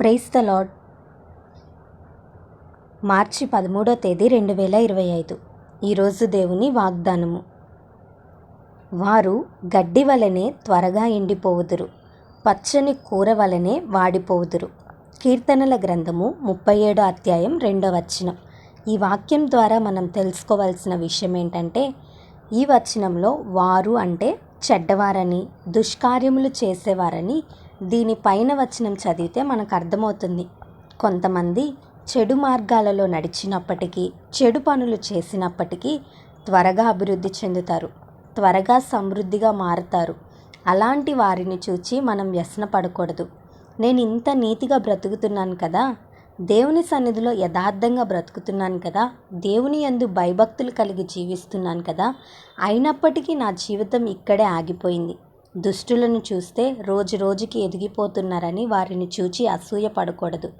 Price the lord మార్చి పదమూడో తేదీ రెండు వేల ఇరవై ఐదు. ఈరోజు దేవుని వాగ్దానము. వారు గడ్డి వలనే త్వరగా ఎండిపోవుదురు. పచ్చని కూర వలనే వాడిపోవుదురు. కీర్తనల గ్రంథము ముప్పై ఏడో అధ్యాయం రెండో వచనం. ఈ వాక్యం ద్వారా మనం తెలుసుకోవాల్సిన విషయం ఏంటంటే ఈ వచనంలో వారు అంటే చెడ్డవారని దుష్కార్యములు చేసేవారని దీని పైన వచనం చదివితే మనకు అర్థమవుతుంది. కొంతమంది చెడు మార్గాలలో నడిచినప్పటికీ చెడు పనులు చేసినప్పటికీ త్వరగా అభివృద్ధి చెందుతారు. త్వరగా సమృద్ధిగా మారుతారు. అలాంటి వారిని చూచి మనం వ్యసన పడకూడదు. నేను ఇంత నీతిగా బ్రతుకుతున్నాను కదా? దేవుని సన్నిధిలో యథార్థంగా బ్రతుకుతున్నాను కదా? దేవుని యందు భయభక్తులు కలిగి జీవిస్తున్నాను కదా? అయినప్పటికీ నా జీవితం ఇక్కడే ఆగిపోయింది. దుష్టులను చూస్తే రోజు రోజుకి ఎదిగిపోతున్నారని వారిని చూచి అసూయ పడకూడదు.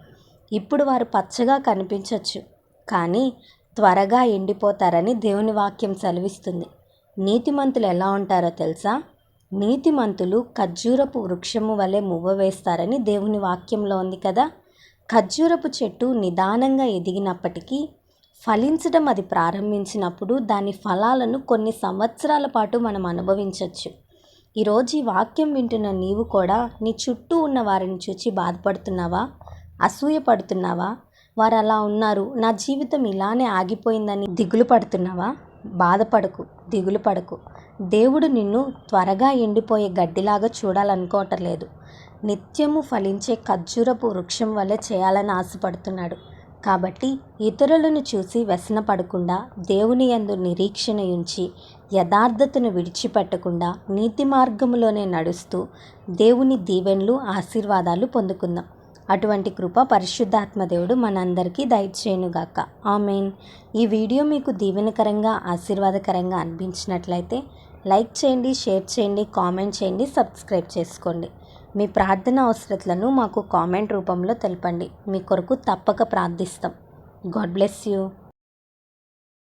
ఇప్పుడు వారు పచ్చగా కనిపించవచ్చు కానీ త్వరగా ఎండిపోతారని దేవుని వాక్యం సెలవిస్తుంది. నీతిమంతులు ఎలా ఉంటారో తెలుసా? నీతిమంతులు ఖర్జూరపు వృక్షము వలె మువ్వ వేస్తారని దేవుని వాక్యంలో ఉంది కదా. ఖర్జూరపు చెట్టు నిదానంగా ఎదిగినప్పటికీ ఫలించడం అది ప్రారంభించినప్పుడు దాని ఫలాలను కొన్ని సంవత్సరాల పాటు మనం అనుభవించవచ్చు ఈరోజు ఈ వాక్యం వింటున్న నీవు కూడా నీ చుట్టూ ఉన్న వారిని చూచి బాధపడుతున్నావా? అసూయపడుతున్నావా వారు అలా ఉన్నారు. నా జీవితం ఇలానే ఆగిపోయిందని దిగులు పడుతున్నావా? బాధపడకు దిగులు పడకు. దేవుడు నిన్ను త్వరగా ఎండిపోయే గడ్డిలాగా చూడాలనుకోవటం లేదు. నిత్యము ఫలించే ఖర్జూరపు వృక్షం వల్లే చేయాలని ఆశపడుతున్నాడు. కాబట్టి ఇతరులను చూసి వ్యసన పడకుండా దేవుని యందు నిరీక్షణ ఉంచి యథార్థతను విడిచిపెట్టకుండా నీతి మార్గములోనే నడుస్తూ దేవుని దీవెనలు ఆశీర్వాదాలు పొందుకుందాం. అటువంటి కృప పరిశుద్ధాత్మ దేవుడు మనందరికీ దయచేయునుగాక. ఆమెన్. ఈ వీడియో మీకు దీవెనకరంగా ఆశీర్వాదకరంగా అనిపించినట్లయితే లైక్ చేయండి షేర్ చేయండి కామెంట్ చేయండి సబ్స్క్రైబ్ చేసుకోండి. మీ ప్రార్థన అవసరతలను మాకు కామెంట్ రూపంలో తెలపండి. మీ కొరకు తప్పక ప్రార్థిస్తాం. God bless you.